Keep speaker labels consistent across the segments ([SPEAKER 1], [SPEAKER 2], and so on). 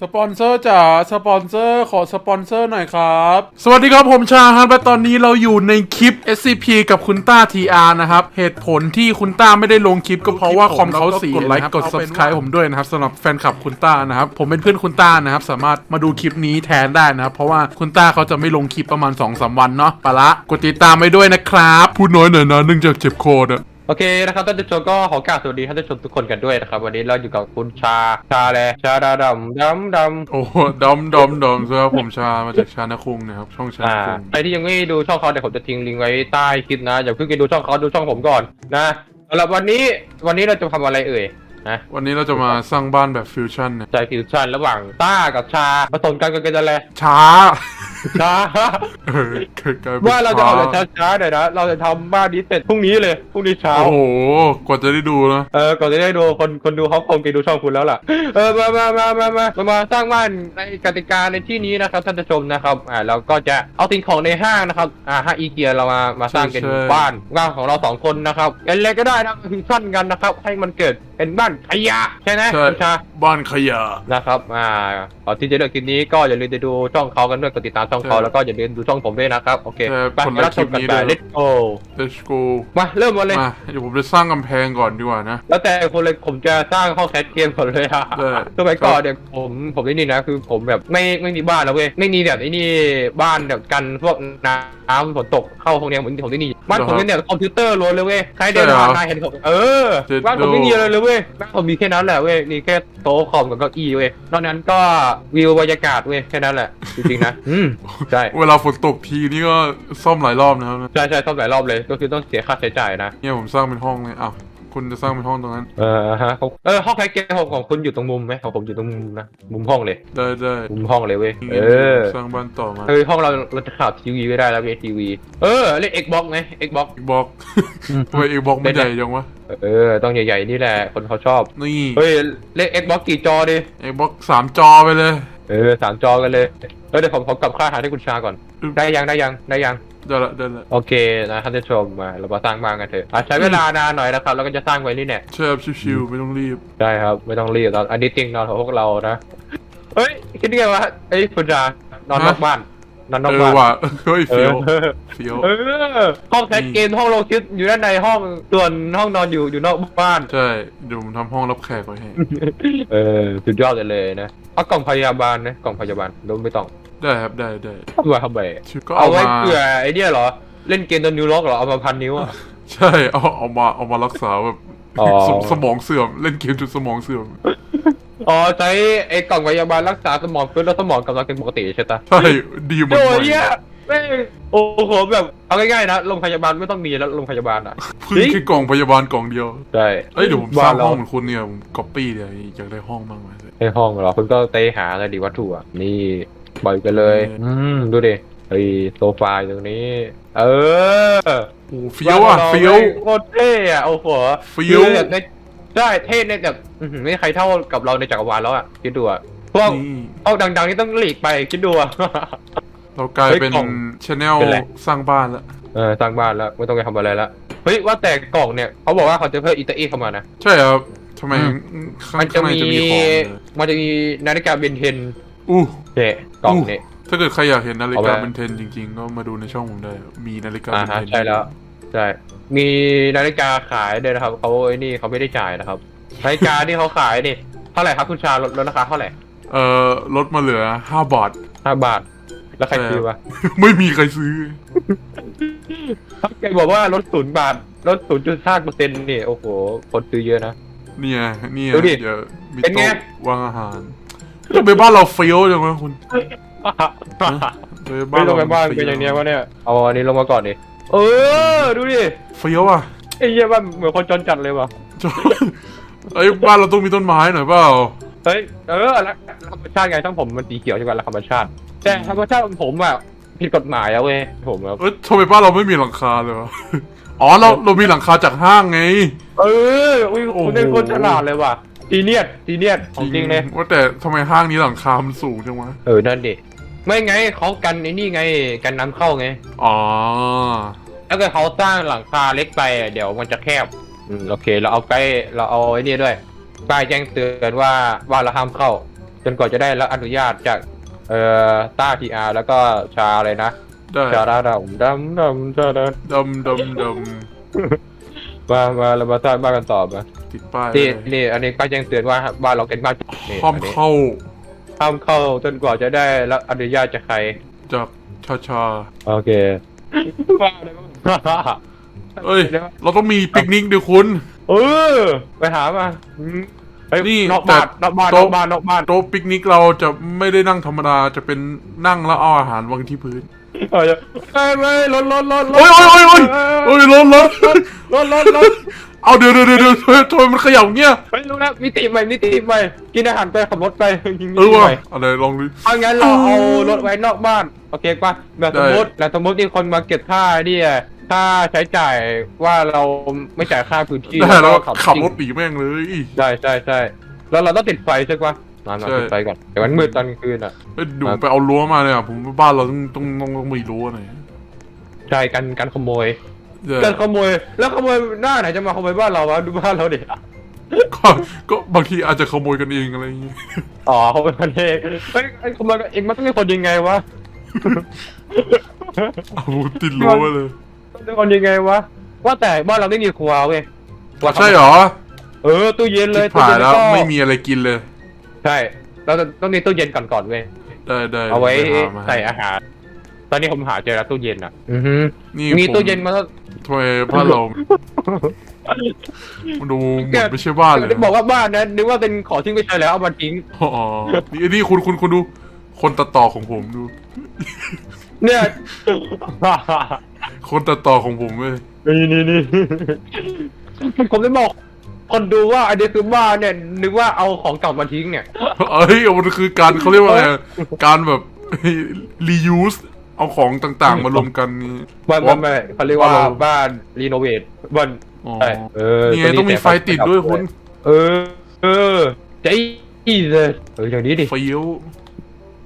[SPEAKER 1] สปอนเซอร์จ๋าสปอนเซอร์ขอสปอนเซอร์หน่อยครับ สวัสดีครับผมชาฮันและตอนนี้เราอยู่ในคลิป SCP กับคุณต้า TR นะครับ เหตุผลที่คุณต้าไม่ได้ลงคลิปก็เพราะว่าคอมเขาเสียกดไลค์กด subscribe ผมด้วยนะครับสำหรับแฟนคลับคุณต้านะครับผมเป็นเพื่อนคุณต้านะครับสามารถมาดูคลิปนี้แทนได้นะครับเพราะว่าคุณต้าเขาจะไม่ลงคลิปประมาณ2อสวันเนาะไปะละกดติดตามไปด้วยนะครับพูดน้อยหน่อยนะเนื่องจากเจ็บคออะ
[SPEAKER 2] โอเคนะครับท่านผู้ชมก็ขอกราบสวัสดีท่านผู้ชมทุกคนกันด้วยนะครับ วันนี้เราอยู่กับคุณชาชาแลชาดาดำดำดำ
[SPEAKER 1] โอ้ดอมดอมดอมครับผมชามาจากชานะคุงนะครับ ช่องชา
[SPEAKER 2] อ่า
[SPEAKER 1] นะคุง
[SPEAKER 2] ใครที่ยังไม่ดูช่องเขาเดี๋ยวผมจะทิ้งลิงก์ไว้ใต้คลิปนะอย่าเพิ่งไปดูช่องเขาดูช่องผมก่อนนะสำหรับวันนี้วันนี้เราจะทำอะไรเอ่ยนะ
[SPEAKER 1] วันนี้เราจะมาสร้างบ้านแบบฟิวชั่นเนี่ย
[SPEAKER 2] ใจฟิวชั่นระหว่างต้ากับชาผสมกันกันกันอะไร
[SPEAKER 1] ช้า
[SPEAKER 2] ชา
[SPEAKER 1] เออเกิดกลายเป็น
[SPEAKER 2] ว่าเราจะเอาแบบ
[SPEAKER 1] ช้า
[SPEAKER 2] ช้าๆหน่อยนะ เราจะทำบ้านนี้เสร็จพรุ่งนี้เลยพรุ่งนี้เช้า
[SPEAKER 1] โอ้โห กว่าจะได้ดูนะ
[SPEAKER 2] เออ ก่อนจะได้ดูคนคนดูเขาคงไปดูช่องคุณแล้วล่ะ เออมามามามามามามาสร้างบ้านในกติกาในที่นี้นะครับท่านผู้ชมนะครับ อ่าเราก็จะเอาสิ่งของในห้างนะครับ อ่าห้างอีเกียเรามามาสร้างเป็นบ้านบ้านของเราสองคนนะครับอะไรก็ได้นะคือสั้นกันนะครับ ให้มันเกิดเป็นบ้านขยะใช่ไหม
[SPEAKER 1] ใช่
[SPEAKER 2] คุณชา
[SPEAKER 1] บ้านขยะ
[SPEAKER 2] นะครับ อ่าก่อนที่จะเลือกคลิปนี้ก็อย่าลืมไปดูช่องเขากันด้วยกดติดตามช่องเขา
[SPEAKER 1] ใช่
[SPEAKER 2] แล้วก็อย่าลืมดูช่องผมด้วยนะครับ โอเค
[SPEAKER 1] ใช่
[SPEAKER 2] ไป
[SPEAKER 1] คนละ
[SPEAKER 2] รับชมกัน
[SPEAKER 1] คลิปนี้
[SPEAKER 2] ไป
[SPEAKER 1] ด้วย
[SPEAKER 2] let's go
[SPEAKER 1] Let's go
[SPEAKER 2] มาเริ่มกันเลย
[SPEAKER 1] มาเดี๋ยวผมจะสร้างกำแพงก่อนดีกว่านะ
[SPEAKER 2] แล้วแต่คนเลยผมจะสร้างห้องแคสเกมก่อนเลยอะ
[SPEAKER 1] ได้
[SPEAKER 2] สมัยก่อนเนี่ยผมผมได้นี่นะ คือผมแบบไม่ไม่มีบ้านแล้วเว้ยไม่มีแบบไอ้นี่บ้านแบบกันพวกน้ำฝนตกเข้าพวกเนี้ยเหมือนผมได้นี่บ้านผมเนี่ยเนี่ยคอมพิวเตอร์ล้วนเลยเว้ยใครเดินผ่านมาเห็นผมเออบ้านผมไม่มีอะไรเลยเว้ยบ้านผมมีแค่นั้นแหละเว้ยมีแค่โต๊ะคอมกับเก้าอี้เว้ยนอกนั้นก็วิวบรรยากาศเว้ยแค่นั้นแหละจริงๆนะอืมใช่
[SPEAKER 1] เวลาฝนตกทีนี่ก็ซ่อมหลายรอบนะครับ
[SPEAKER 2] ใช่ใช่ต้องหลายรอบเลยก็คือต้องเสียค่าใช้จ่ายนะ
[SPEAKER 1] เนี่ยผมสร้างเป็นห้องเลยอ้าวคุณจะสร้างเป็นห้องตรงนั้น
[SPEAKER 2] เออฮะเขาเออห้องแคสเกมของของคุณอยู่ตรงมุมไหมของผมอยู่ตรงมุมนะมุมห้องเลย
[SPEAKER 1] ได้ได้
[SPEAKER 2] มุมห้องเลยเว้ยเออ
[SPEAKER 1] สร้างบ้านต่อมา
[SPEAKER 2] เฮ้ยห้องเราเราจะขับทีวีไม่ได้แล้วเว้ยทีวีเออเล่น Xbox ไง Xbox
[SPEAKER 1] อีกบล็อกทำไมอีกบล็อกไม่ใหญ่จังวะ
[SPEAKER 2] เออต้องใหญ่ๆนี่แหละคนเขาชอบ
[SPEAKER 1] นี่
[SPEAKER 2] เฮ้ยเล่น Xbox กี่จอดิ
[SPEAKER 1] อีกบล็อกสามจอไปเลย
[SPEAKER 2] เออสามจอกันเลย เออเดี๋ยวผมขอกลับค่าอาหารให้คุณชาก่อนได้ยังได้ยังได้ยัง
[SPEAKER 1] ได้ละได้ละ
[SPEAKER 2] โอเคนะท่านผู้ชมมาเรามาสร้างบ้านกันเถอะอะใช้เวลานานหน่อยนะครับแล้วก็จะสร้างไว้นี่เนี่ย
[SPEAKER 1] ใช่ครับชิวๆไม่ต้องรีบ
[SPEAKER 2] ได้ครับ ไม่ต้องรีบตอนอันนี้จริงนอนของพวกเรานะ เฮ้ย คิดยังไงวะเอ้ยคุณชานอนนอกบ้านนอนนอก
[SPEAKER 1] เออ
[SPEAKER 2] บ้าน
[SPEAKER 1] ว่ะเฮ้ย
[SPEAKER 2] เอ
[SPEAKER 1] เฟี้ยว
[SPEAKER 2] อ
[SPEAKER 1] เฟี้ยว
[SPEAKER 2] เออห้องแคสเกมห้องโลคิดอยู่ด้านในห้องส่วนห้องนอนอยู่อยู่นอกบ้าน
[SPEAKER 1] ใช่เดี๋ยวผมทำห้องรับแขกไว้ให้
[SPEAKER 2] เออสุดยอดเลยเลยนะเอากล่องพยาบาลนะกล่องพยาบาลลงไม่ต้อง
[SPEAKER 1] ได้ครับได้ได้
[SPEAKER 2] เอาไว้ทำไม
[SPEAKER 1] ก็
[SPEAKER 2] เอา
[SPEAKER 1] เอา
[SPEAKER 2] ไว้
[SPEAKER 1] มา
[SPEAKER 2] เผื่อไอ้เนี่ยเหรอ เล่นเกมตัวนิ้วล็อกเหรอ เอามาพันนิ้วอะ
[SPEAKER 1] ใช่เอาเอามาเอามารักษาแบบ
[SPEAKER 2] อ๋อ
[SPEAKER 1] สมสมองเสื่อมเล่นเกมจนสมองเสื่อม
[SPEAKER 2] อ๋อใช้ไอ้กล่องพยาบาลรักษาสมองฟื้นแล้วสมองกำลังเป็นปกติใช่ปะ
[SPEAKER 1] ใช่ดีเหมือน
[SPEAKER 2] โอ้
[SPEAKER 1] ใหม่
[SPEAKER 2] ยเนี่ยแม่งโอ้โหแบบเอาง่ายๆนะโรงพยาบาลไม่ต้องมีแล้วโรงพยาบาลอะ
[SPEAKER 1] เพิ่งแค่กล่องพยาบาลกล่องเดียว
[SPEAKER 2] ใช่
[SPEAKER 1] เอ้ยเดี๋ยวผมสร้าง
[SPEAKER 2] บ้นเห้
[SPEAKER 1] องเหมือนคุณเนี่ยผมก๊อปปี้เดี๋ยวอยากได้ห้องบ้างไหม
[SPEAKER 2] ให้ห้องเหรอคุณก็ไปหาเลยดีวัตถุอะนี่ ปล่อยกันเลย
[SPEAKER 1] อื
[SPEAKER 2] อืมดูดิเฮ้ยโซฟาอยู่ตรงนี้ เออ
[SPEAKER 1] โอ้เฟี้ยวอะ
[SPEAKER 2] บ้านรา
[SPEAKER 1] เฟี้ยว
[SPEAKER 2] แม่งโคตรเท่อะโอ้โห
[SPEAKER 1] เฟี้ยว
[SPEAKER 2] คือแบบในใช่เท่ในแบบอื้อหือไม่มีใครเท่ากับเราในจักรวาลแล้วอะคิดดูอะพวก
[SPEAKER 1] นี่
[SPEAKER 2] พวกดังๆนี่ต้องหลีกไปคิดดูอะ
[SPEAKER 1] เรากลาย
[SPEAKER 2] เฮ้ย
[SPEAKER 1] เป็น
[SPEAKER 2] กล่อง
[SPEAKER 1] ชแนล
[SPEAKER 2] เป็นไร
[SPEAKER 1] สร้างบ้านแล้ว
[SPEAKER 2] เออสร้างบ้านแล้วไม่ต้องไปทำอะไรแล้วเฮ้ยว่าแต่กล่องเนี่ยเขาบอกว่าเขาจะเพิ่มอิตาอีเข้ามานะ
[SPEAKER 1] ใช่ครับทำไม
[SPEAKER 2] อืม
[SPEAKER 1] ข้าง
[SPEAKER 2] มันจะ
[SPEAKER 1] ข้างใน
[SPEAKER 2] มี
[SPEAKER 1] จะมีของเลย
[SPEAKER 2] มันจะมีนาฬิกาเบนเทน
[SPEAKER 1] อู้
[SPEAKER 2] เนี่ยกล่องเนี่ย
[SPEAKER 1] ถ้าเกิดใครอยากเห็นนาฬิ
[SPEAKER 2] เอา
[SPEAKER 1] กา
[SPEAKER 2] ไว้
[SPEAKER 1] เป็นเทนจริง ๆ ก็มาดูในช่องผมได้มีนาฬิกา
[SPEAKER 2] อ่า
[SPEAKER 1] เป็น
[SPEAKER 2] ฮะ
[SPEAKER 1] เทน
[SPEAKER 2] ใช่แล้วใช่มีนาฬิกาขายด้วยนะครับเขาไอ้นี่เขาไม่ได้จ่ายนะครับนาฬิกาที่เขาขายนี่เท่าไหร่ครับคุณชาลดลดราคาเท่าไหร่
[SPEAKER 1] เอ่อลดมาเหลือห้าบาท
[SPEAKER 2] ห้าบาท แล้วใคร
[SPEAKER 1] ใช่
[SPEAKER 2] ซื้อวะ
[SPEAKER 1] ไม่มีใครซื้อ
[SPEAKER 2] ถ้าแกบอกว่าลดศูนย์บาทลดศูนย์จุดห้าเปอร์เซ็นต์นี่โอ้โหคนซื้อเยอะนะ
[SPEAKER 1] เนี่ยเนี่ย
[SPEAKER 2] ดูดิ
[SPEAKER 1] เดี๋ยวมี
[SPEAKER 2] เป็นไง
[SPEAKER 1] โต๊ะวางอาหาร ทำไมบ้านเราเฟี้ยวจังวะคุณทำไม
[SPEAKER 2] ไม่ต้องไปบ้าน
[SPEAKER 1] ฟี้
[SPEAKER 2] เป็นอย่างเนี้ยวะเนี่ย เอาอันนี้ลงมาก่อนดิ เออ ดูดิ
[SPEAKER 1] เฟี้ยวอะ
[SPEAKER 2] ไอ้เหี้ยบ้านเหมือนคนจนจัดเลยว่ะ
[SPEAKER 1] ไอ้ยบ้านเราต้องมีต้นไม้หน่อยเปล่า
[SPEAKER 2] เฮ้ย เออแล้วธรรมชาติไงทั้งผมมันสีเขียวใช่ไหมแล้วธรรมชาติ แต่ธรรมชาติของผมอะผิดกฎหมายอะเว้ย ผมแบบ
[SPEAKER 1] เอ้ยทำไมบ้านเราไม่มีหลังคาเลยวะ อ๋อเราเรามีหลังคาจากห้างไง
[SPEAKER 2] เอออุ้ย
[SPEAKER 1] โอ้โห
[SPEAKER 2] คุณเป็นคนฉลาดเลยว่ะ จีเนียสจีเนียสของจริงเลย
[SPEAKER 1] ว่าแต่ทำไมห้างนี้หลังคา มันสูงจังวะ
[SPEAKER 2] เออ นั่นดิ ไม่ไงเขากันไอ้นี่ไง กันน้ำเข้าไง
[SPEAKER 1] อ๋อ
[SPEAKER 2] ถ้าเกิดเขาสร้างหลังคาเล็กไปอะเดี๋ยวมันจะแคบ อืม โอเค เราเอาใกล้เราเอาไอ้นี่ด้วย ป้ายแจ้งเตือนว่าว่าเราห้ามเข้า จนกว่าจะได้รับอนุญาตจากเอ่อต้าทีอาร์แล้วก็ชาอะไรนะ
[SPEAKER 1] ได้
[SPEAKER 2] ชาดาดำดำดำชาดา
[SPEAKER 1] ดำดำด
[SPEAKER 2] มามาเรามาสร้างบ้านกันต่อมาำ
[SPEAKER 1] ติดป้าย
[SPEAKER 2] นี่
[SPEAKER 1] เลย
[SPEAKER 2] นี่อันนี้ก็แจ้งเตือนว่าบ้านเราเป็นบ้านนี่
[SPEAKER 1] ห้าม
[SPEAKER 2] อันนี้
[SPEAKER 1] เข้า
[SPEAKER 2] ห้ามเข้าจนกว่าจะได้รับอนุญาตจากใคร
[SPEAKER 1] จากชาชา
[SPEAKER 2] โอเคบ้าเลย
[SPEAKER 1] เอ้ย เราต้องมีปิกนิกดิคุณ
[SPEAKER 2] เออ ไปหามาอืมเฮ้ย
[SPEAKER 1] นี่
[SPEAKER 2] นอกบ้าน
[SPEAKER 1] แต่
[SPEAKER 2] นอกบ้านน
[SPEAKER 1] โต๊ะ
[SPEAKER 2] อกบ้านนอกบ้าน
[SPEAKER 1] โต๊ะปิกนิกเราจะไม่ได้นั่งธรรมดาจะเป็นนั่งแล้วเอาอาหารวางที่พื้น
[SPEAKER 2] เออเฮ้ยเฮ้ยรถรถรถรถ
[SPEAKER 1] โอ้ยโอ้ยโอ้ยโอ้ยโอ้ยร้อนร้อน
[SPEAKER 2] รถรถรถ
[SPEAKER 1] เอาเดี๋ยวเดี๋ยวเดี๋ยวเดี๋ยทำไมมันขยับเงี้ย
[SPEAKER 2] เฮ้ยรู้แล้วมิติใหม่มิติใหม่กินอาหารไปขับรถไปยิง
[SPEAKER 1] เออว่ะอะไรลองดู
[SPEAKER 2] เอางั้นเราเอารถไว้นอกบ้านโอเคป่ะแบบสมมติแต่สมมติมีคนมาเก็บค่าเนี่ยค่าใช้จ่ายว่าเราไม่จ่ายค่าพื้นที่
[SPEAKER 1] ได้แล้วขับรถหนีแม่งเลย
[SPEAKER 2] ใช่ใช่ใช่แล้วเราต้องติดไฟใช่ปะ มามา
[SPEAKER 1] ใช่
[SPEAKER 2] ติดไฟก่อนเดี๋ยวมันมืดตอนกลางคืนอะ
[SPEAKER 1] เอ้ยดูไปเอารั้วมาเลยอะผมว่าบ้านเราต้องต้องต้องต้องมีรั้วหน่อย
[SPEAKER 2] ใช่กันกันขโมย
[SPEAKER 1] เออ
[SPEAKER 2] กันขโมย แล้วขโมยหน้าไหนจะมาขโมยบ้านเราวะดูบ้านเราดิ
[SPEAKER 1] ก็ก็บางทีอาจจะขโมยกันเองอะไรอย่างงี้
[SPEAKER 2] อ๋อขโมยกันเองเฮ้ยไอ้ขโมยกันเองมันต้องเป็นคนยังไงวะ
[SPEAKER 1] เอาติดรั้วมาเลย
[SPEAKER 2] เป็นคนยังไงวะว่าแต่บ้านเราไม่มีครัวเว้ย
[SPEAKER 1] ใช่เหรอ
[SPEAKER 2] เออตู้เย็นเลย
[SPEAKER 1] ผ่านแล้ว
[SPEAKER 2] ตู้เย็นก็
[SPEAKER 1] ไม่มีอะไรกินเลย
[SPEAKER 2] ใช่เราจะต้องมีตู้เย็นก่อนก่อนๆเว้ย
[SPEAKER 1] ได้ได้
[SPEAKER 2] เอาไว้
[SPEAKER 1] ดี๋ยวปหามา
[SPEAKER 2] ใส่อาหาร ตอนนี้ผมหาเจอแล้วตู้เย็นอะอือฮึ
[SPEAKER 1] นี่
[SPEAKER 2] มี
[SPEAKER 1] ผม
[SPEAKER 2] ตู้เย็นมาแล้ว
[SPEAKER 1] ทำไมบ้านเรามันดูเหมือนไม่ใช่บ้านเลย
[SPEAKER 2] บอกว่าบ้านนะนึกว่าเป็นของทิ้งไปใช้แล้วเอามาทิ้ง
[SPEAKER 1] อ๋อนี่นี่คุณคุณคุณดู คนตัดต่อของผมดู
[SPEAKER 2] เนี่ย
[SPEAKER 1] คนตัดต่อของผมเว้ย
[SPEAKER 2] นี่นี่นี่ผมจะบอก คนดูว่าอันนี้คือบ้านเนี่ยนึกว่าเอาของเก่ามาทิ้งเนี่ย
[SPEAKER 1] เอ้ยมันคือการเขาเรียกว่าอะไรอะการแบบ reuse เอาของต่างๆมารวมกันนี่
[SPEAKER 2] บ้านบ้านไม่เขาเรียกว่า
[SPEAKER 1] บ้านเรา
[SPEAKER 2] บ้านรีโนเวทบ้าน
[SPEAKER 1] อ๋อ
[SPEAKER 2] ใช่เออ
[SPEAKER 1] นี่ไงต้องมีไฟติดด้วยคุณ
[SPEAKER 2] เออ เออใจเลยเอออย่างนี้ดิ
[SPEAKER 1] เฟี้ยว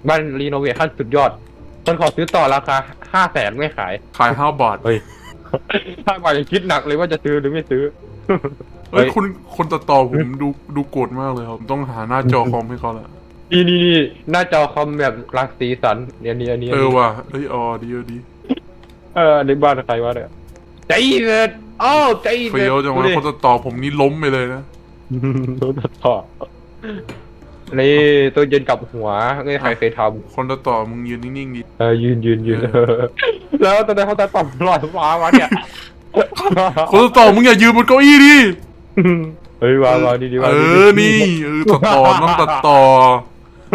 [SPEAKER 2] บ้านรีโนเวทขั้นสุดยอดคนขอซื้อต่อราคาห้าแสนไม่ขาย
[SPEAKER 1] ขายห้าบาท
[SPEAKER 2] เฮ้ยถ้าบาทยังคิดหนักเลยว่าจะซื้อหรือไม่ซื้อ
[SPEAKER 1] เฮ้ยคุณคนตัดต่อผมดูดูโกรธมากเลยครับผมต้องหาหน้าจอคอมให้เขาละ
[SPEAKER 2] นี่นี่นี่หน้าจอคอมแบบรักสีสันเนี่ยนี่อันนี้
[SPEAKER 1] เออว่ะเอ้ยอ๋อดีดี
[SPEAKER 2] เออในบ้านใครวะเนี่ยใจเด็ดอ้าวใจเด็ด
[SPEAKER 1] เฟี้ยวจัง
[SPEAKER 2] ดู
[SPEAKER 1] วะ
[SPEAKER 2] ดิ
[SPEAKER 1] คนตัดต่อผมนี่ล้มไปเลยนะ
[SPEAKER 2] โดนตัดต่อนี่ตัวเย็นกับหัวไม่ใครเคยท
[SPEAKER 1] คนตัดต่อมึงยืนนิ่งๆดิำ
[SPEAKER 2] เออยืนยืนยืน
[SPEAKER 1] เออ
[SPEAKER 2] แล้วตอนนั้นเขาตัดต่อลอยฟ้าวะเนี่ย
[SPEAKER 1] คนตัดต่อมึงอย่ายืนบนเก้าอี้ดิ
[SPEAKER 2] เฮ้ยวางวางดีดีวาง
[SPEAKER 1] เอ
[SPEAKER 2] ดี
[SPEAKER 1] อนี่เออตัดต่อต้องตัดต่อ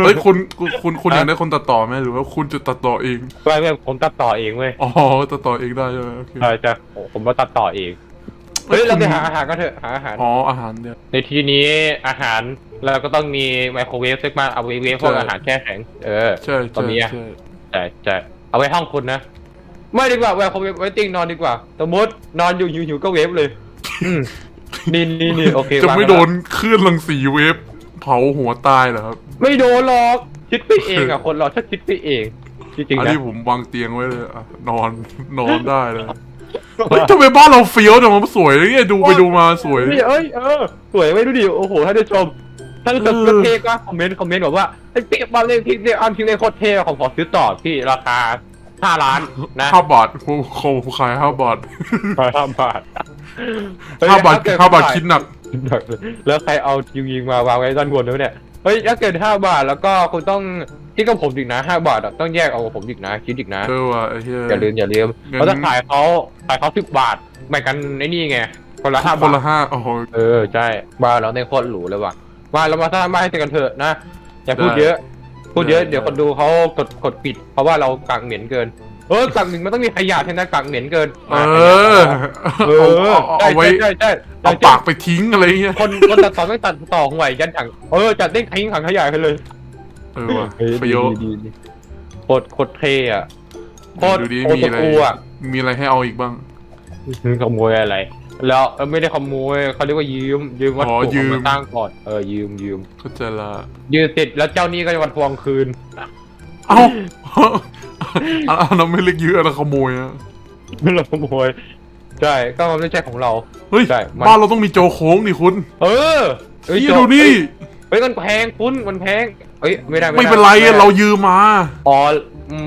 [SPEAKER 1] เฮ้ยคุณคุณคุณคุณอยากได้คนตัดต่อไหมหรือว่าคุณจะตัดต่อเอง
[SPEAKER 2] ไม่ไม่ผมตัดต่อเองเว้ย
[SPEAKER 1] อ๋อ ตัดต่อเองได้ใช่ไหมโอเค
[SPEAKER 2] ใช่จะผมมาตัดต่อเอง เฮ้ย เราไปหาอาหารก็เถอะ หาอาหาร
[SPEAKER 1] อ๋อ อาหารเนี่ย
[SPEAKER 2] ในที่นี้อาหารเราก็ต้องมีไมโครเวฟสักมาเอาไว้เวฟพวก
[SPEAKER 1] ใช่
[SPEAKER 2] อาหารแช่แข็ง เออ
[SPEAKER 1] ใช่
[SPEAKER 2] ตอน
[SPEAKER 1] ใช่
[SPEAKER 2] นี้อะ
[SPEAKER 1] ใช่
[SPEAKER 2] ใช่ใช่เอาไว้ห้องคุณนะ ไม่ดีกว่าไมโครเวฟไว้ติ่งนอนดีกว่า สมมตินอนอยู่หิวๆก็เวฟเลยอืม นี่นี่นี่โอเค
[SPEAKER 1] จะ
[SPEAKER 2] วาง
[SPEAKER 1] ไม่
[SPEAKER 2] แล้ว
[SPEAKER 1] โดนคลื่นรังสีเวฟเผาหัวตายเหรอครับ
[SPEAKER 2] ไม่โดนหรอกคิดไปเองอะคนเราถ้าคิดไปเองจริง
[SPEAKER 1] อัน
[SPEAKER 2] ๆนะ
[SPEAKER 1] นี้ผมวางเตียงไว้เลยอะนอนนอนได้เลยเฮ้ยทำไมบ้านเราเฟี้ยวจังมันสวยเลยเนี่ยดูไปดูมาสวย
[SPEAKER 2] นี่เอ้ยเออสวยไว้ดูดิโอ้โหท่านผู้ชมท่านผู้ชม
[SPEAKER 1] เออ
[SPEAKER 2] ก็เท่ก็คอมเมนต์คอมเมนต์บอกว่าไอ้ปิ๊กบอลเลยพี่เนี่ยอันพิมพ์ในโคตรเท่ของขอซื้อต่อพี่ราคาห้าล้านนะ
[SPEAKER 1] ห้าบาทผมผมขายห้าบาท
[SPEAKER 2] ห้าบาท
[SPEAKER 1] ห้าบาท
[SPEAKER 2] เฮ้ย
[SPEAKER 1] ห้าบาท
[SPEAKER 2] ถ้เกิด
[SPEAKER 1] คิดหนัก
[SPEAKER 2] แล้วใครเอายิงยิงมาวางไว้ด้านบนด้วยเนี่ยเฮ้ยถ้าเกิดห้าบาทแล้วก็คุณต้องคิดกับผมอีกนะห้าบาทอะต้องแยกเอากับผมอีกนะคิดอีกนะ
[SPEAKER 1] เออว่ะไอ้เหี้ย
[SPEAKER 2] อย่าลืมอย่าลืม
[SPEAKER 1] งั้น
[SPEAKER 2] เราจะขายเขาขายเขาสิบบาทแบ่งกันไอ้นี่ไงคนละห้า
[SPEAKER 1] คน
[SPEAKER 2] บาท
[SPEAKER 1] ละห้าโอ้โห
[SPEAKER 2] เออใช่บ้านเราในยโคตรหรูเลยว่ะมาเรามาสร้างบ้านให้เสร็จกันเถอะนะอย่าพูด
[SPEAKER 1] ได้
[SPEAKER 2] เยอะ พูดเยอะ
[SPEAKER 1] ได้
[SPEAKER 2] เดี๋ยวคนดูเขากดกดปิด เพราะว่าเรากักเหม็นเกิน เออกักหนึ่งมันต้องมีขยะใช่ไหมกักเหม็นเกิน
[SPEAKER 1] เอ
[SPEAKER 2] มา
[SPEAKER 1] อ
[SPEAKER 2] เอ
[SPEAKER 1] เอา
[SPEAKER 2] อ
[SPEAKER 1] เอาเอาไว้
[SPEAKER 2] ใช่ใช่ใช่
[SPEAKER 1] เอาปากไปทิ้งอะไรเงี้ย
[SPEAKER 2] คนคนตัดต่อไม่ตัดต่อห่วยยันถังเออจัดเด้งทิ้งถังขยะไปเลย
[SPEAKER 1] เออว่ะเฟี้ยว
[SPEAKER 2] โคตรโคตรเท่อะโคตร
[SPEAKER 1] ดูดิ
[SPEAKER 2] โคต
[SPEAKER 1] มี
[SPEAKER 2] ร
[SPEAKER 1] อะไร
[SPEAKER 2] กูอะ
[SPEAKER 1] มีอะไรให้เอาอีกบ้าง
[SPEAKER 2] ขโมยอะไร แล้วเออไม่ได้ขโมยเขาเรียกว่ายืม ยืมวัต
[SPEAKER 1] อ๋อ
[SPEAKER 2] ถุ
[SPEAKER 1] ยืม
[SPEAKER 2] มาตั้งก่อน เออยืมยืม
[SPEAKER 1] เข้าใจละ
[SPEAKER 2] ยืมเสร็จแล้วเจ้าหนี้ก็จะมาทวงคืน
[SPEAKER 1] เอ้าอันอันนั้นไม่เรียกยื้ออันนั้นขโมยอะ
[SPEAKER 2] เราขโมยใช่ก็มันไม่ใช่ของเรา
[SPEAKER 1] เฮ้ย
[SPEAKER 2] ใช่มัน
[SPEAKER 1] บ้านเราต้องมีโจโค้งนี่คุณ
[SPEAKER 2] เออเอ้ย
[SPEAKER 1] พี่
[SPEAKER 2] โจ๊ก
[SPEAKER 1] ดูนี่
[SPEAKER 2] เฮ้ยมันแพงคุณมันแพงเอ้ยไม่ได้
[SPEAKER 1] ไม่เป็นไร
[SPEAKER 2] ด้
[SPEAKER 1] เรายืมมา
[SPEAKER 2] อ๋อ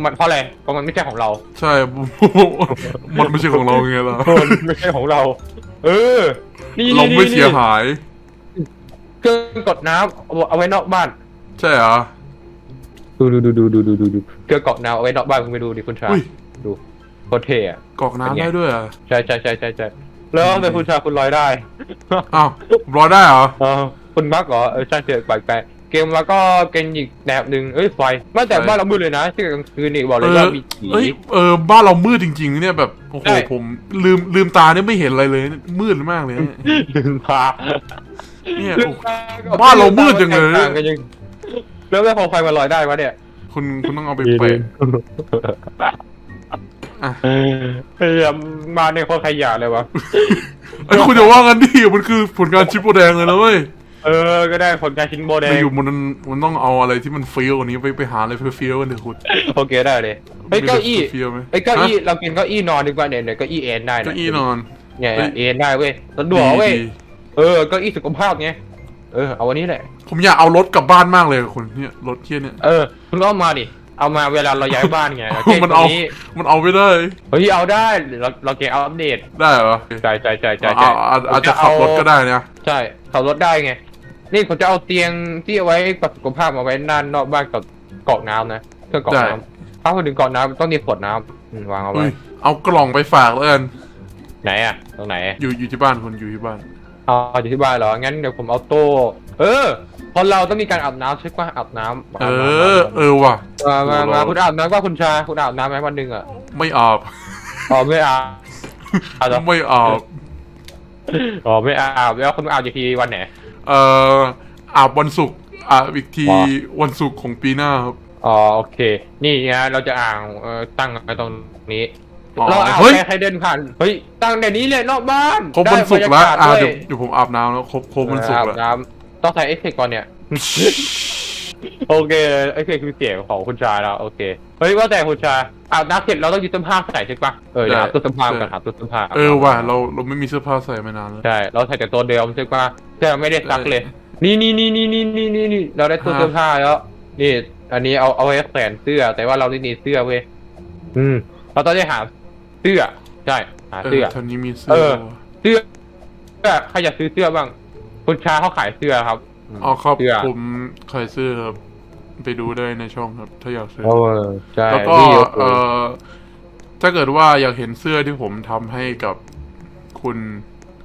[SPEAKER 2] มันเพราะอะไรเพราะมันไม่ใช่ของเรา
[SPEAKER 1] ใช่ มันไม่ใช่ของเราไงล่ะ
[SPEAKER 2] มันไม่ใช่ของเรา เออ นี่
[SPEAKER 1] เรา
[SPEAKER 2] นี่
[SPEAKER 1] ไม่
[SPEAKER 2] นี่
[SPEAKER 1] เสียหาย
[SPEAKER 2] เครื่องกดน้ำเอาเอาไว้นอกบ้าน
[SPEAKER 1] ใช่เหรอ
[SPEAKER 2] ดูดูดูดูดูดูดูดูเครื่องกรอกน้ำเอาไว้นอกบ้านคุณไปดูดิคุณชาย
[SPEAKER 1] อุ้ย
[SPEAKER 2] ดูโคตรเท่อะ
[SPEAKER 1] กรอกน้ำได้ด้วยเหรอะ
[SPEAKER 2] ใช่ใช่ใช่ใช่ใช่แล้วทำไมคุณชายคุณลอยได้
[SPEAKER 1] อ้าวรอได้เหรอ
[SPEAKER 2] เออคุณบักเหรอเออใช่เถอะแปลกๆเกมแล้วก็เกมอีกแนบหนึ่งเอ้ยไฟไม่แต่บ้านเรามืดเลยนะที่กลางคืนนี่บอกเล
[SPEAKER 1] เอยอ
[SPEAKER 2] ว่ามีผี
[SPEAKER 1] เอ้ยเออบ้านเรามืดจริงๆเนี่ยแบบโอ้โห
[SPEAKER 2] ใช่
[SPEAKER 1] ผมลืมลืมตาเนี่ยไม่เห็นอะไรเลยมืดมากเลยเนี่ย
[SPEAKER 2] ลืมตา
[SPEAKER 1] เนี่ย
[SPEAKER 2] ลื
[SPEAKER 1] โอ้
[SPEAKER 2] ม
[SPEAKER 1] โห
[SPEAKER 2] ตกับ
[SPEAKER 1] บ้านเรามืดจังเลย
[SPEAKER 2] แตกต่ากันยัง แล้วไม่พอไฟมาลอยได้วะเนี่ย
[SPEAKER 1] คุณคุณต้องเอาไปเปิดอะ
[SPEAKER 2] พยายามมาในคนขยะเลยวะ
[SPEAKER 1] ไอ้ยคุณอย่าว่ากันดิมันคือผลงานชิปโปแดงเลยนะเว้ย
[SPEAKER 2] เออ ก็ได้ผลการชิ้นโบแด
[SPEAKER 1] ไม่
[SPEAKER 2] ง
[SPEAKER 1] อยู่มันมันต้องเอาอะไรที่มันเฟี้ยวกว่านี้ไปไปหาอะไรเฟี้ยวๆกันเถอะคุณ
[SPEAKER 2] โอเคได้เลยเฮ้ยเก้าอี้
[SPEAKER 1] เฟี้ยวๆไหม
[SPEAKER 2] เฮ้ยเก้าอี้
[SPEAKER 1] ฮะ
[SPEAKER 2] เรากินเก้าอี้นอนดีกว่าเนี่ยเนี่ยเก้าอี้เอ็นได้ะ
[SPEAKER 1] เก้าอี้นอน
[SPEAKER 2] เนี่ย
[SPEAKER 1] เฮ้ย
[SPEAKER 2] เอ็นได้เว้ยสะดวกเว้ย
[SPEAKER 1] ดี
[SPEAKER 2] เออเก้าอี้สุขภาพไง เออเอาวันนี้แหละ
[SPEAKER 1] ๆผมอยากเอารถกลับบ้านมากเลยคุณเนี่ยรถเที่ยเนี่ย
[SPEAKER 2] เออคุณก็เอามาดิเอามาเวลาเราย้ายบ้านไงโอเค
[SPEAKER 1] มันเอา
[SPEAKER 2] ตรงนี้
[SPEAKER 1] มันเอาไม่ได้
[SPEAKER 2] เฮ้ยเอาได้เราเราเกมเอาอัปเดต
[SPEAKER 1] ได้เหรอ
[SPEAKER 2] ใช่ใช่ใช่ใช่
[SPEAKER 1] เอา
[SPEAKER 2] ใช่
[SPEAKER 1] เอาอาจจะขับรถก็ได้นะ
[SPEAKER 2] ใช่ขับรถได้ไง นี่ผมจะเอาเตียงที่เอาไว้กับสุขภาพมาไว้ด้านนอกบ้านกับกรอกน้ำนะเครื่องกรอกน้ำถ้าพูดถึงกรอกน้ำต้องมีขวดน้ำอืมวางเอา
[SPEAKER 1] อุ้
[SPEAKER 2] ไว้
[SPEAKER 1] ยเอากล่องไปฝากแล้วกัน
[SPEAKER 2] ไหนอะตรงไหน
[SPEAKER 1] อยู่อยู่ที่บ้านคุณอยู่ที่บ้าน
[SPEAKER 2] อ๋ออยู่ที่บ้านเหรอ งั้นเดี๋ยวผมเอาโต้เออพอเราต้องมีการอาบน้ำใช่ปะอาบน้ำ
[SPEAKER 1] เอ
[SPEAKER 2] อาบน้ำ
[SPEAKER 1] อ เออว่ะ
[SPEAKER 2] มามามา
[SPEAKER 1] โอ้โห
[SPEAKER 2] คุณอาบน้ำว่าคุณชา คุณอาบน้ำไหมวันหนึ่งอะ
[SPEAKER 1] ไม่อาบ
[SPEAKER 2] อ๋อไม่อาบอาบเหรอ
[SPEAKER 1] ไม่อาบ
[SPEAKER 2] อ๋อไม่อาบแล้วคุณอาบอีกทีวันไหน
[SPEAKER 1] เอ่ออาบวันศุกร์อาบอีกที
[SPEAKER 2] ว้า
[SPEAKER 1] วันศุกร์ของปีหน้าครับ
[SPEAKER 2] อ๋อโอเค นี่นะเราจะอ่างเอ่อตั้งไว้ตรงนี้
[SPEAKER 1] อ๋อ
[SPEAKER 2] เราอาบ
[SPEAKER 1] เฮ้ย
[SPEAKER 2] แค่ใครเดินผ่านเฮ้ยตั้งแต่นี้เลยนอกบ้าน
[SPEAKER 1] ครบวันศุกร์
[SPEAKER 2] ได้
[SPEAKER 1] แล้ว
[SPEAKER 2] บรรยากาศ
[SPEAKER 1] อ่า
[SPEAKER 2] ด้วย
[SPEAKER 1] เดี๋ยวเดี๋ยวผมอาบน้ำแล้วครบครบวันศุกร์
[SPEAKER 2] อา
[SPEAKER 1] แล้ว
[SPEAKER 2] บน้ำต้องใส่เอฟเฟกต์ก่อนเนี่ย โอเคเอฟเฟกต์คือเสียงของคุณชายแล้วโอเค เฮ้ยว่าแต่คุณชายอาบน้ำเสร็จเราต้องยึดเสื้อผ้าใส่ใช่ปะเออเดี๋ยวหาตู้เสื้อผ้ากันหาตู้เสื้อผ้า
[SPEAKER 1] เออว่ะเราเราไม่มีเสื้อผ้าใส่มานานแล้ว
[SPEAKER 2] ใช่เราใส่แต่ตัวเดิมใช่ปะแต่ไม่ได้ซักเลย นี่นี่นี่นี่นี่นี่นี่นี่เราได้ตู้เสื้อผ้าแล้ว นี่ อันนี้เอาเอาไว้แขวนเสื้อ แต่ว่าเราไม่มีเสื้อเว้ยอืมเราต้องได้หาเสื้อ ใช่หา
[SPEAKER 1] เอ
[SPEAKER 2] เสื้อ
[SPEAKER 1] อท่านนี้มีเสื้
[SPEAKER 2] เอ
[SPEAKER 1] อ
[SPEAKER 2] อ เสื้อเสื้อใครอยากซื้อเสื้อบ้าง คุณชาเขาขายเสื้อครับม
[SPEAKER 1] อ๋อครับ
[SPEAKER 2] เสื้อ
[SPEAKER 1] ผมขายเสื้อครับ ไปดูได้ในช่องครับ ถ้าอยากซื้อ
[SPEAKER 2] โอ้ใช่
[SPEAKER 1] แล้วก็
[SPEAKER 2] นี่โโห
[SPEAKER 1] เออถ้าเกิดว่าอยากเห็นเสื้อที่ผมทำให้กับคุณ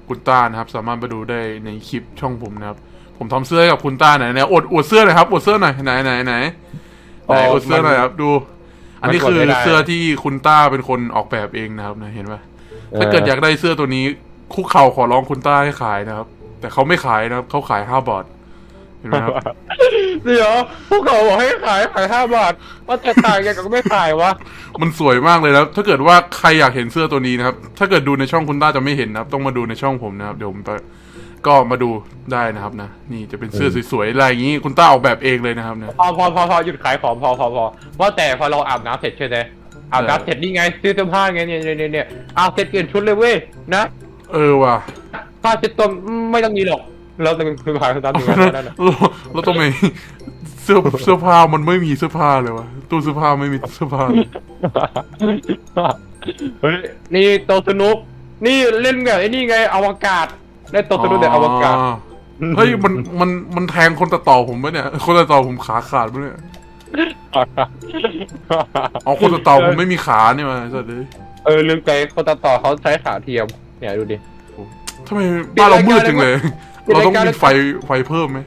[SPEAKER 1] คุณต้านะครับ สามารถไปดูได้ในคลิปช่องผมนะครับ ผมทำเสื้อให้กับคุณต้าไหนไหนอวดอวดเสื้อหน่อยครับอวดเสื้อหน่อยไหนไหนไหนไหนอวดเสื้อหน่อยครับดู อันนี้คือเสื้อที่คุณต้าเป็นคนออกแบบเองนะครับนะเห็นปะถ้าเกิดอยากได้เสื้อตัวนี้ คุกเข่าขอร้องคุณต้าให้ขายนะครับ แต่เขาไม่ขายนะครับเขาขายห้าบาทเห็นไหมครับ
[SPEAKER 2] เดี๋ยวพวกเขาบอกให้ขายขายห้าบาทว่าแต่ต่างยังก็ไม่ขายวะ
[SPEAKER 1] มันสวยมากเลยนะครับถ้าเกิดว่าใครอยากเห็นเสื้อตัวนี้นะครับ ถ้าเกิดดูในช่องคุณต้าจะไม่เห็นนะครับ ต้องมาดูในช่องผมนะครับเดี๋ยวผมจะ ก็มาดูได้นะครับนะ นี่จะเป็นเสื้อสวยๆอะไรอย่างนี้คุณต้าออกแบบเองเลยนะครับนะ
[SPEAKER 2] พอพอพอพอหยุดขายของพอพอพอว่าแต่พอเราอาบน้ำเสร็จใช่ไหมอาบน้ำเสร็จนี่ไงซื้อเสื้อผ้าไงเนี่ยเนี่ยเนี่ยเนี่ยอาบเสร็จเปลี่ยนชุดเลยเว้ยนะ
[SPEAKER 1] เออว่ะ
[SPEAKER 2] ผ้าเช็ดตัวไม่ต้องมีหรอกเราต้องคือขายตามถึงนั้นนั่นน่ะ
[SPEAKER 1] แล้วแล้วทำไมเสื้อเสื้อผ้ามันไม่มีเสื้อผ้าเลยวะตู้เสื้อผ้าไม่มีเสื้อผ้าเลย
[SPEAKER 2] เฮ้ยนี่โตะสนุกนี่เล่นแบบไอ้นี่ไงอวกาศ ได้โตะสนุกแต่อวกาศ
[SPEAKER 1] อ๋อเฮ้ยมันมันมันแทงคนตัดต่อผมปะเนี่ย คนตัดต่อผมขาขาดปะเนี่ยเอาคนตัดต่อผมไม่มีขาเนี่ยมาสัตว์เลย
[SPEAKER 2] เออลืมไปคนตัดต่อเขาใช้ขาเทียมเนี่ยดูดิ
[SPEAKER 1] ทำไมบ้านเรามืดจังเลย เราต้องมีไฟไฟเพิ่มไหม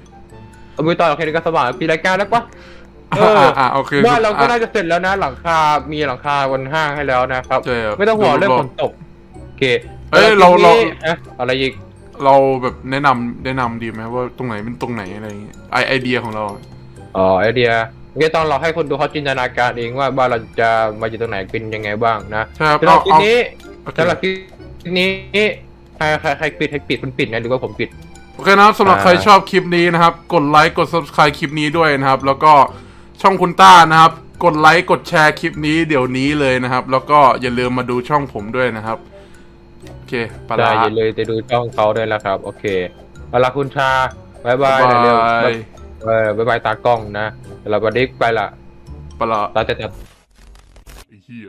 [SPEAKER 2] เอามือต่อโอเคนี่ก็สว่างปีรายการแล้วปะเออ
[SPEAKER 1] อ่าอ่าโอเค
[SPEAKER 2] บ้านเราก็
[SPEAKER 1] อะ
[SPEAKER 2] น่าจะเสร็จแล้วนะ หลังคา มีหลังคาบนห้างให้แล้วนะครับ
[SPEAKER 1] ใช่ครับ
[SPEAKER 2] ไม่ต้องห่วงเรื่อง
[SPEAKER 1] เรา
[SPEAKER 2] ฝนตก โอเค
[SPEAKER 1] เอ้ยเราเรา
[SPEAKER 2] ทีนี้อะอะไรอีก
[SPEAKER 1] เราแบบแนะนำแนะนำดีไหมว่าตรงไหนเป็นตรงไหนอะไรอย่างเงี้ยไอไอเดียของเรา
[SPEAKER 2] อ๋อไอเดียไม่ต้องเราให้คนดูเขาจินตนาการเองว่าบ้านเราจะมาอยู่ตรงไหนเป็นยังไงบ้างนะ
[SPEAKER 1] ใช่ครับ
[SPEAKER 2] สำหรับ
[SPEAKER 1] เอา
[SPEAKER 2] คลิป
[SPEAKER 1] เอา
[SPEAKER 2] นี้
[SPEAKER 1] โอเค
[SPEAKER 2] สำหรับคลิปนี้ใครใครใครปิดใครปิดคุณปิดไงหรือว่าผมปิด
[SPEAKER 1] โอเคนะครับสำหรับ
[SPEAKER 2] อ่า
[SPEAKER 1] ใครชอบคลิปนี้นะครับ กดไลค์กด subscribe คลิปนี้ด้วยนะครับ แล้วก็ช่องคุณต้านะครับ กดไลค์กดแชร์คลิปนี้เดี๋ยวนี้เลยนะครับ แล้วก็อย่าลืมมาดูช่องผมด้วยนะครับ โอเคไป
[SPEAKER 2] ได้
[SPEAKER 1] ละ
[SPEAKER 2] อย่าเลยจะดูช่องเขาด้วยแล้วครับ โอเคเอาละคุณชาบายบาย
[SPEAKER 1] บ๊าย
[SPEAKER 2] เร็ว
[SPEAKER 1] บาย
[SPEAKER 2] ๆเออบายบายตากล้องนะเราบันทึกไปละ
[SPEAKER 1] ปะละ
[SPEAKER 2] เราจะจัด
[SPEAKER 1] ไอ้เหี้ย